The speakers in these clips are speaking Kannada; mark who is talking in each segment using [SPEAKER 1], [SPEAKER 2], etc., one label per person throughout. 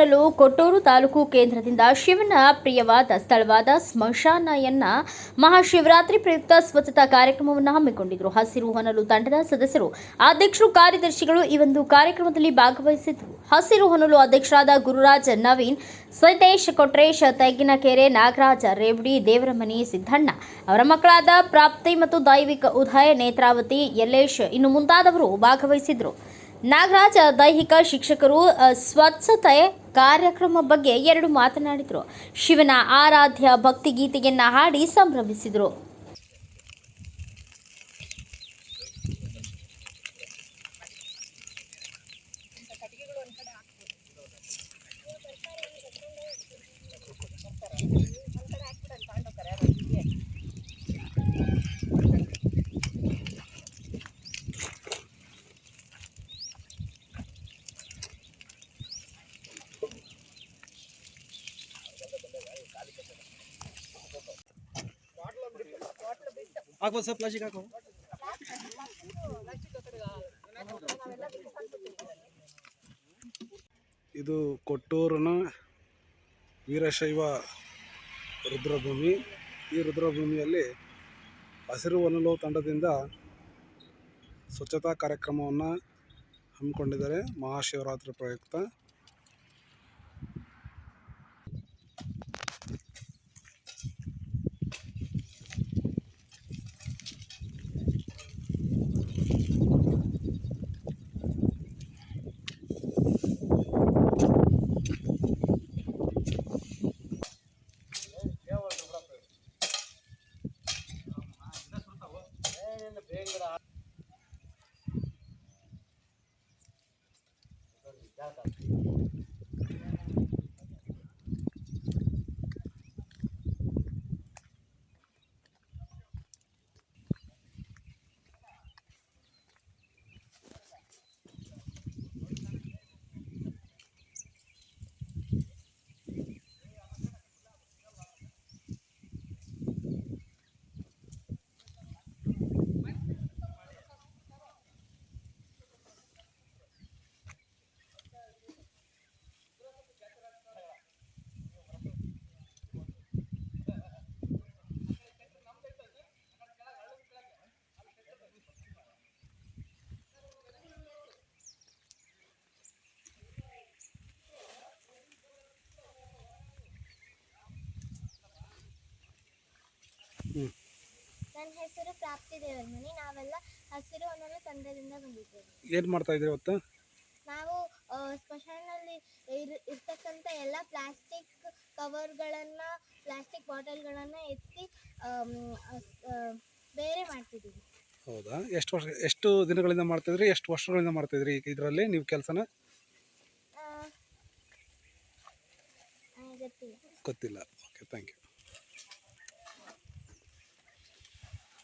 [SPEAKER 1] ಕೊಟ್ಟೂರು ತಾಲೂಕು ಕೇಂದ್ರದಿಂದ ಶಿವನ ಪ್ರಿಯವಾದ ಸ್ಥಳವಾದ ಸ್ಮಶಾನಯನ್ನ ಮಹಾಶಿವರಾತ್ರಿ ಪ್ರಯುಕ್ತ ಸ್ವಚ್ಛತಾ ಕಾರ್ಯಕ್ರಮವನ್ನು ಹಮ್ಮಿಕೊಂಡಿದ್ರು. ಹಸಿರು ಹೊನಲು ತಂಡದ ಸದಸ್ಯರು, ಅಧ್ಯಕ್ಷರು, ಕಾರ್ಯದರ್ಶಿಗಳು ಈ ಒಂದು ಕಾರ್ಯಕ್ರಮದಲ್ಲಿ ಭಾಗವಹಿಸಿದ್ರು. ಹಸಿರು ಹೊನಲು ಅಧ್ಯಕ್ಷರಾದ ಗುರುರಾಜ್ ನವೀನ್ ಸತೇಶ್ ಕೊಟ್ರೇಶ್, ತೆಗ್ಗಿನಕೆರೆ ನಾಗರಾಜ ರೇವಡಿ, ದೇವರಮನಿ ಸಿದ್ದಣ್ಣ, ಅವರ ಮಕ್ಕಳಾದ ಪ್ರಾಪ್ತಿ ಮತ್ತು ದೈವಿಕ ಉದಯ ನೇತ್ರಾವತಿ, ಯಲ್ಲೇಶ್ ಇನ್ನು ಮುಂತಾದವರು ಭಾಗವಹಿಸಿದ್ರು. ನಾಗರಾಜ ದೈಹಿಕ ಶಿಕ್ಷಕರು ಸ್ವಚ್ಛತೆ ಕಾರ್ಯಕ್ರಮ ಬಗ್ಗೆ ಎರಡು ಮಾತನಾಡಿದರು. ಶಿವನ ಆರಾಧ್ಯ ಭಕ್ತಿ ಗೀತೆಯನ್ನು ಹಾಡಿ ಸಂಭ್ರಮಿಸಿದರು.
[SPEAKER 2] ಹಾಕ್ಬೋದು ಸರ್ ಪ್ಲಾಸ್ಟಿಕ್ ಹಾಕೋ ಇದು ಕೊಟ್ಟೂರಿನ ವೀರಶೈವ ರುದ್ರಭೂಮಿ. ಈ ರುದ್ರಭೂಮಿಯಲ್ಲಿ ಹಸಿರು ಒನಲು ತಂಡದಿಂದ ಸ್ವಚ್ಛತಾ ಕಾರ್ಯಕ್ರಮವನ್ನು ಹಮ್ಮಿಕೊಂಡಿದ್ದಾರೆ ಮಹಾಶಿವರಾತ್ರಿ ಪ್ರಯುಕ್ತ.
[SPEAKER 3] ನನ್ನ ಹೆಸರು ಪ್ರಾಪ್ತಿ ದೇವರಮನಿ. ನಾವೆಲ್ಲ ಹಸಿರು ಹೊನ್ನಲು ತಂಡದಿಂದ ಬಂದಿದ್ದೇವೆ.
[SPEAKER 2] ಏನು ಮಾಡ್ತಾ ಇದ್ದೀರಿ ಇವತ್ತು?
[SPEAKER 3] ನಾವು ಆ, ಸ್ಮಶಾನದಲ್ಲಿ ಇರ್ ಇರ್ತಕ್ಕಂಥ ಎಲ್ಲ ಪ್ಲಾಸ್ಟಿಕ್ ಕವರ್ಗಳನ್ನು ಪ್ಲಾಸ್ಟಿಕ್ ಬಾಟಲ್ಗಳನ್ನು ಎತ್ತಿ ಆಮ್, ಅಸ್- ಆ, ಬೇರೆ ಮಾಡ್ತಿದ್ದೀವಿ.
[SPEAKER 2] ಹೌದಾ? ಎಷ್ಟು ವರ್ಷ ಎಷ್ಟು ದಿನಗಳಿಂದ ಮಾಡ್ತಿದ್ರಿ ಎಷ್ಟು ವರ್ಷಗಳಿಂದ ಮಾಡ್ತಿದ್ರಿ ಇದರಲ್ಲಿ ನೀವು ಕೆಲಸನ?
[SPEAKER 3] ಆ, ನನಗೆ ಗೊತ್ತಿಲ್ಲ.
[SPEAKER 2] ಗೊತ್ತಿಲ್ಲ. ಓಕೆ ಥ್ಯಾಂಕ್ ಯು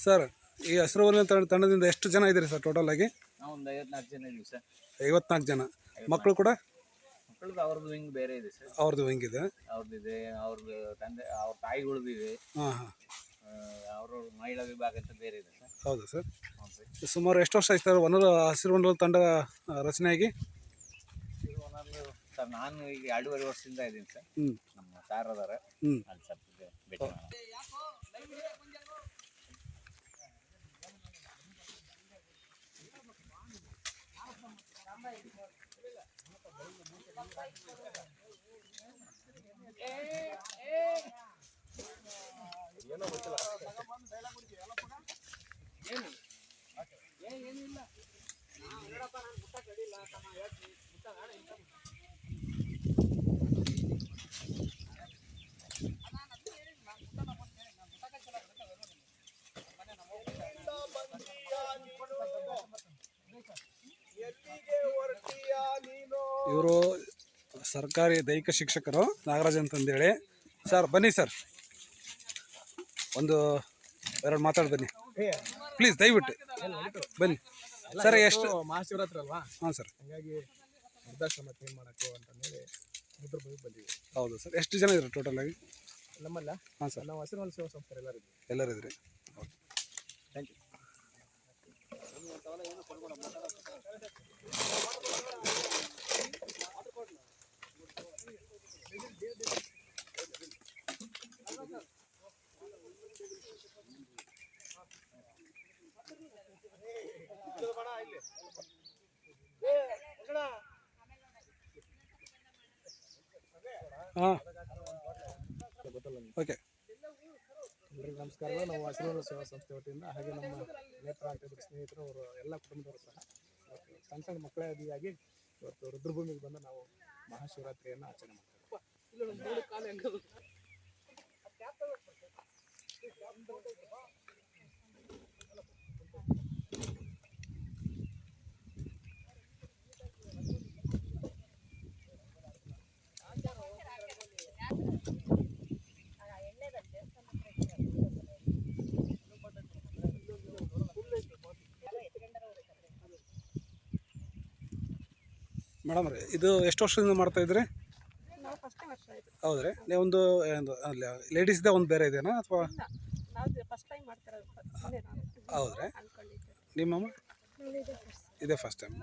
[SPEAKER 2] ಸರ್ ಈ ಹಸಿರು ವಲಯ ತಂಡ ತಂಡದಿಂದ ಎಷ್ಟು ಜನ ಇದ್ದೀರಿ ಸರ್ ಟೋಟಲ್ ಆಗಿ?
[SPEAKER 4] ನಾವು ಒಂದು ಐವತ್ನಾಲ್ಕು ಜನ ಇದೀವಿ ಸರ್.
[SPEAKER 2] ಐವತ್ನಾಲ್ಕು ಜನ. ಮಕ್ಕಳು ಕೂಡ?
[SPEAKER 4] ಮಕ್ಕಳದ್ದು ಅವ್ರದ್ದು ವಿಂಗ್ ಬೇರೆ ಇದೆ ಸರ್.
[SPEAKER 2] ಅವ್ರದ್ದು ಹೆಂಗಿದೆ
[SPEAKER 4] ಅವ್ರದ್ದು ಇದೆ ಅವ್ರದ್ದು ತಂದೆ ಅವ್ರ ತಾಯಿಗಳದ್ದು ಇದೆ.
[SPEAKER 2] ಹಾಂ ಹಾಂ.
[SPEAKER 4] ಅವ್ರ ಮಹಿಳಾ ವಿಭಾಗ ಅಂತ ಬೇರೆ ಇದೆ ಸರ್.
[SPEAKER 2] ಹೌದಾ ಸರ್?
[SPEAKER 4] ಹ್ಞೂ ಸರ್
[SPEAKER 2] ಸುಮಾರು ಎಷ್ಟು ವರ್ಷ ಆಯ್ತು ಸರ್ ಒಂದು ಹಸಿರು ಒಂದು ತಂಡ ಆ, ರಚನೆಯಾಗಿ?
[SPEAKER 4] ಇದು ಒಂದೊಂದು ಸರ್ ನಾನು ಈಗ ಎರಡೂವರೆ ವರ್ಷದಿಂದ ಇದ್ದೀನಿ ಸರ್.
[SPEAKER 2] ಹ್ಞೂ
[SPEAKER 4] ನಮ್ಮ ಸಾರ್ ಅದಾರ.
[SPEAKER 2] ಹ್ಞೂ
[SPEAKER 4] ಅಲ್ಲಿ ಸರ್ ಭೇಟಿ ಮಾಡೋಣ.
[SPEAKER 2] ಇವರು ಸರ್ಕಾರಿ ದೈಹಿಕ ಶಿಕ್ಷಕರು ನಾಗರಾಜ್ ಅಂತಂದೇಳಿ. ಸರ್ ಬನ್ನಿ ಸರ್. ಒಂದು ಎರಡು ಮಾತಾಡಿ ಬನ್ನಿ. ಪ್ಲೀಸ್ ದಯವಿಟ್ಟು. ಬನ್ನಿ. ಸರ್ ಎಷ್ಟು?
[SPEAKER 5] ಮಹಾಶಿವರಾತ್ರಿ ಅಲ್ವಾ?
[SPEAKER 2] ಹಾಂ ಸರ್.
[SPEAKER 5] ಹಾಗಾಗಿ ವೃದ್ಧಾಶ್ರಮ ಕ್ಲೀನ್ ಮಾಡೋಕ್ಕೆ ಅಂತಂದೇಳಿ ಬಂದು ಬಂದಿವಿ
[SPEAKER 2] ಹೌದು ಸರ್. ಎಷ್ಟು ಜನ ಇದ್ರು ಟೋಟಲ್ ಆಗಿ?
[SPEAKER 5] ನಮ್ಮಲ್ಲ?
[SPEAKER 2] ಹಾಂ ಸರ್.
[SPEAKER 5] ನಾವು ಹಸಿರು ಸೇವಾ ಸಂಸ್ಥೆ ಎಲ್ಲರೂ ಎಲ್ಲರಿದ್ರಿ
[SPEAKER 2] ಎಲ್ಲರೂ ಇದ್ರಿ
[SPEAKER 5] ಥ್ಯಾಂಕ್ ಯು
[SPEAKER 2] ಓಕೆ.
[SPEAKER 5] ನಮಸ್ಕಾರ. ನಾವು ಆಶೀರ್ವಾದ ಸೇವಾ ಸಂಸ್ಥೆ ವತಿಯಿಂದ ಹಾಗೆ ನಮ್ಮ ನೇತ್ರ ಆಗ್ತಿದ್ರು ಸ್ನೇಹಿತರು ಅವರು ಎಲ್ಲ ಕುಟುಂಬದವರು ಸಹ ಸಣ್ಣ ಸಣ್ಣ ಮಕ್ಕಳೇ ಇವತ್ತು ರುದ್ರಭೂಮಿಗೆ ಬಂದು ನಾವು ಮಹಾಶಿವರಾತ್ರಿಯನ್ನು ಆಚರಣೆ ಮಾಡ್ತೀವಿ.
[SPEAKER 2] ಮೇಡಮ್ ರೀ ಇದು ಎಷ್ಟು ವರ್ಷದಿಂದ ಮಾಡ್ತಾ ಇದ್ರಿ
[SPEAKER 6] ನಾವು ಫಸ್ಟೇ ವರ್ಷ ಆಯಿತು
[SPEAKER 2] ಹೌದ್ರಿ? ನೀವೊಂದು ಒಂದು ಲೇಡೀಸ್ದೇ ಒಂದು ಬೇರೆ ಇದೆಯಾ ಅಥವಾ? ಹೌದ್ರಿ. ನಿಮ್ಮಮ್ಮ? ಇದೇ ಫಸ್ಟ್ ಟೈಮ್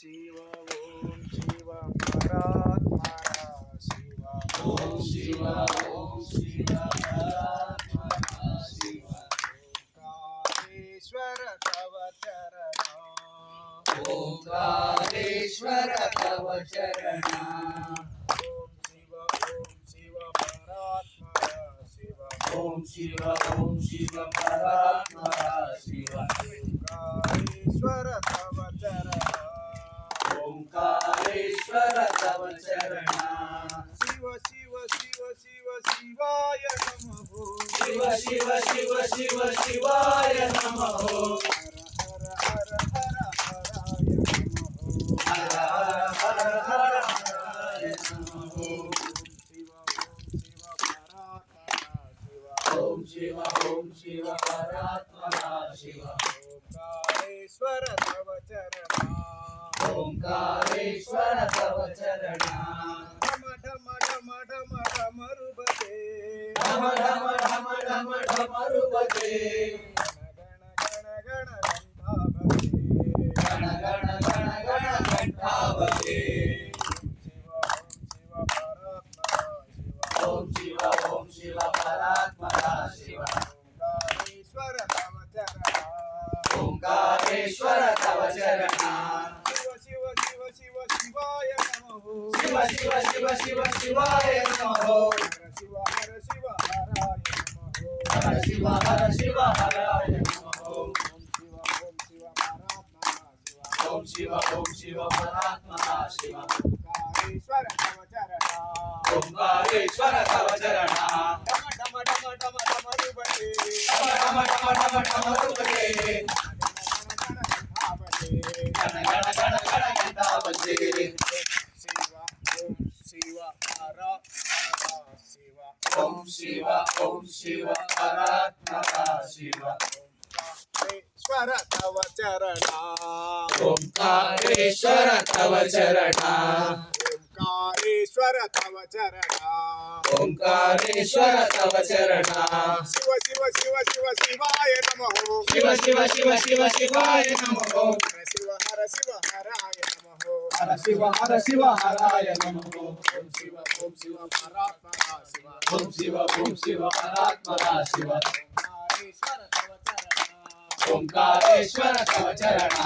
[SPEAKER 5] ಶಿವ ಓಂ ಶಿವ ಪರಾತ್ಮರ ಶಿವ ಓಂ ಶಿವ ಓಂ ಶಿವ ಶಿವ ಓಂಕಾರೇಶ್ವರ ತವ ಚರಣ
[SPEAKER 7] ಓಂಕಾರೇಶ್ವರ ತವ ಚರಣ
[SPEAKER 5] ಓಂ ಶಿವ ಓಂ ಶಿವ ಪರಾತ್ಮರ ಶಿವ
[SPEAKER 7] ಓಂ ಶಿವ ಓಂ ಶಿವ ಪರಾತ್ಮರ ಶಿವ
[SPEAKER 5] ಓಂಕಾರೇಶ್ವರ ತವ ಚರಣ ఓంకారేశ్వర తవ చరణ
[SPEAKER 7] శివ శివ శివ శివ శివాయ నమో.
[SPEAKER 5] శివ శివ శివ శివ శివాయ నమో.
[SPEAKER 7] హర హర హర హర హర శివ
[SPEAKER 5] ఓం శివ శివాయ
[SPEAKER 7] నమో శివ హర
[SPEAKER 5] శివ హర శివ హర శివ
[SPEAKER 7] హరాయ నమో ఓం శివ ఓం
[SPEAKER 5] శివ పరాత్మనా శివ కాళేశ్వర
[SPEAKER 7] తమ చరణ ఓం కాళేశ్వర తమ
[SPEAKER 5] చరణ డమ డమ డమ డమ డమ
[SPEAKER 7] రూపే డమ డమ డమ డమ డమ
[SPEAKER 5] రూపే ತವ ಚರಣ
[SPEAKER 7] ಓಂಕಾರೇಶ್ವರ ತವ ಚರಣ
[SPEAKER 5] ಓಂಕಾರೇಶ್ವರ ತವ ಚರಣ
[SPEAKER 7] ಓಂಕಾರೇಶ್ವರ ತವ ಚರಣ
[SPEAKER 5] ಶಿವ ಶಿವ ಶಿವ
[SPEAKER 7] ಶಿವ
[SPEAKER 5] ಶಿವಾಯ ನಮಃ
[SPEAKER 7] ಶಿವ ಶಿವ ಶಿವ ಶಿವ ಶಿವಾಯ ನಮಃ
[SPEAKER 5] ಹರ ಶಿವ ಹರ ಶಿವ ಹರಾಯ ನಮಃ
[SPEAKER 7] ಹರ ಶಿವ ಹರ ಶಿವ ಹರಾಯ ನಮಃ
[SPEAKER 5] ಓಂ ಶಿವ ಓಂ ಶಿವ ಪರಾತ್ಮರ ಶಿವ
[SPEAKER 7] ಓಂ ಶಿವ ಓಂ ಶಿವ ಪರಾತ್ಮರ ಶಿವ
[SPEAKER 5] ಓಂಕಾರೇಶ್ವರ ತವ ಚರಣ ఓంకారేశ్వర కవచరణ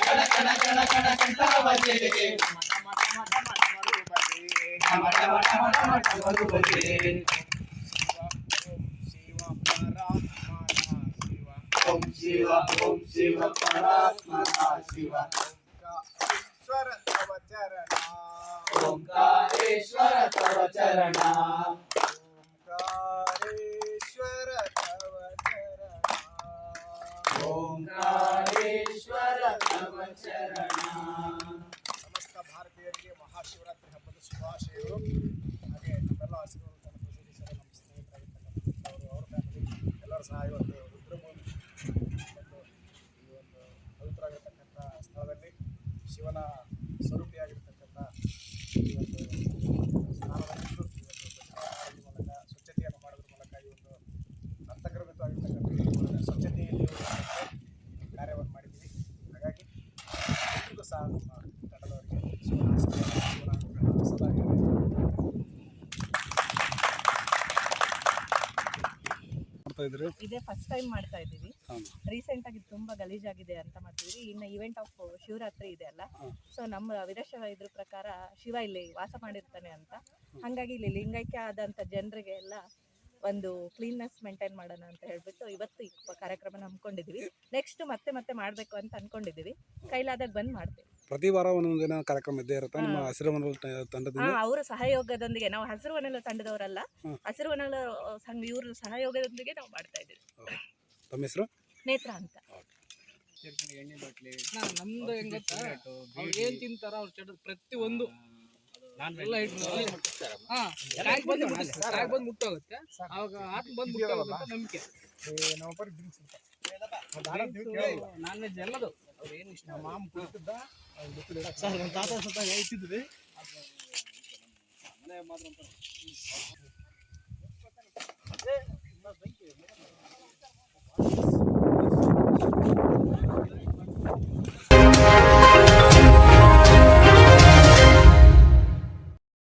[SPEAKER 5] గణ గణ గణ గణ కంఠావతి నమ నమ నమ నమ రూపతే నమ నమ నమ నమ నమ రూపతే ಶಿವನ ಸ್ವರೂಪಿಯಾಗಿರ್ತಕ್ಕಂಥ ಈ ಒಂದು ಸ್ನಾನದಲ್ಲಿದ್ದು ಈ ಮೂಲಕ ಸ್ವಚ್ಛತೆಯನ್ನು ಮಾಡೋದ್ರ ಮೂಲಕ ಈ ಒಂದು ಒಂದು ಸ್ವಚ್ಛತೆಯಲ್ಲಿ ಕಾರ್ಯವನ್ನು ಮಾಡಿದ್ದೀವಿ ಹಾಗಾಗಿ ಎಲ್ರಿಗೂ ಸಹ ನಮ್ಮ ತಂಡದವರಿಗೆ ಸದಾ
[SPEAKER 2] ಇದ್ರಿ
[SPEAKER 6] ಇದೇ ಫಸ್ಟ್ ಟೈಮ್ ಮಾಡ್ತಾ ಇದ್ದೀವಿ. ರೀಸೆಂಟ್ ಆಗಿ ತುಂಬಾ ಗಲೀಜಾಗಿದೆ ಅಂತ ಮಾಡ್ತಿದ್ವಿ ಇನ್ನು ಇವೆಂಟ್ ಆಫ್ ಶಿವರಾತ್ರಿ ಇದೆ ಅಲ್ಲ. ಸೊ ನಮ್ಮ ವಿದೇಶ ಇದ್ರ ಪ್ರಕಾರ ಶಿವ ಇಲ್ಲಿ ವಾಸ ಮಾಡಿರ್ತಾನೆ ಅಂತ. ಹಾಗಾಗಿ ಇಲ್ಲಿ ಲಿಂಗೈಕ್ಯ ಆದಂತ ಜನರಿಗೆ ಎಲ್ಲ ಒಂದು ಕ್ಲೀನ್ನೆಸ್ ಮೇಂಟೈನ್ ಮಾಡೋಣ ಅಂತ ಹೇಳ್ಬಿಟ್ಟು ಇವತ್ತು ಈ ಕಾರ್ಯಕ್ರಮ ಹಮ್ಮಿಕೊಂಡಿದ್ವಿ ನೆಕ್ಸ್ಟ್ ಮತ್ತೆ ಮತ್ತೆ ಮಾಡಬೇಕು ಅಂತ ಅನ್ಕೊಂಡಿದೀವಿ. ಕೈಲಾದಾಗ ಬಂದ್ ಮಾಡ್ತೀವಿ.
[SPEAKER 2] ಪ್ರತಿ ವಾರ ಒಂದೊಂದು ದಿನ ಕಾರ್ಯಕ್ರಮ ಇದ್ದೇ ಇರುತ್ತೆ. ನಿಮ್ಮ. ಹಸಿರು ತಂಡದಿಂದ?
[SPEAKER 6] ಅವರ ಸಹಯೋಗದೊಂದಿಗೆ ನಾವು ಹಸಿರು ವನಲ ತಂಡದವರಲ್ಲ. ಹಸಿರು ವನಲ ಸಂಘ ಇವ್ರ ಸಹಯೋಗದೊಂದಿಗೆ ನಾವು ಮಾಡ್ತಾ ಇದ್ದೀವಿ.
[SPEAKER 2] ತಮ್ಮ ಹೆಸರು?
[SPEAKER 6] ನೇತ್ರ ಅಂತ.
[SPEAKER 8] ನಮ್ದು ಹೆಂಗ್ ಗೊತ್ತಾ? ಅವ್ರು ಏನ್ ತಿಂತಾರ ಅವ್ರ ಚಟ ಪ್ರತಿ ಒಂದು ಎಲ್ಲ ಇಟ್ಟು ಹಾ ಟ್ಯಾಂಕ್ ಬಂದು ಬಂದು ಮುಟ್ಟೋಗುತ್ತೆ ಅವಾಗ ಆತ್ಮ ಬಂದು ಮುಟ್ಟೋಗುತ್ತೆ ಅಂತ ನಂಬಿಕೆ. ನಾನ್ ವೆಜ್ ಎಲ್ಲದು. ಅವ್ರು ಏನು ಇಷ್ಟ
[SPEAKER 5] ಮಾಮ
[SPEAKER 8] Thank
[SPEAKER 5] you.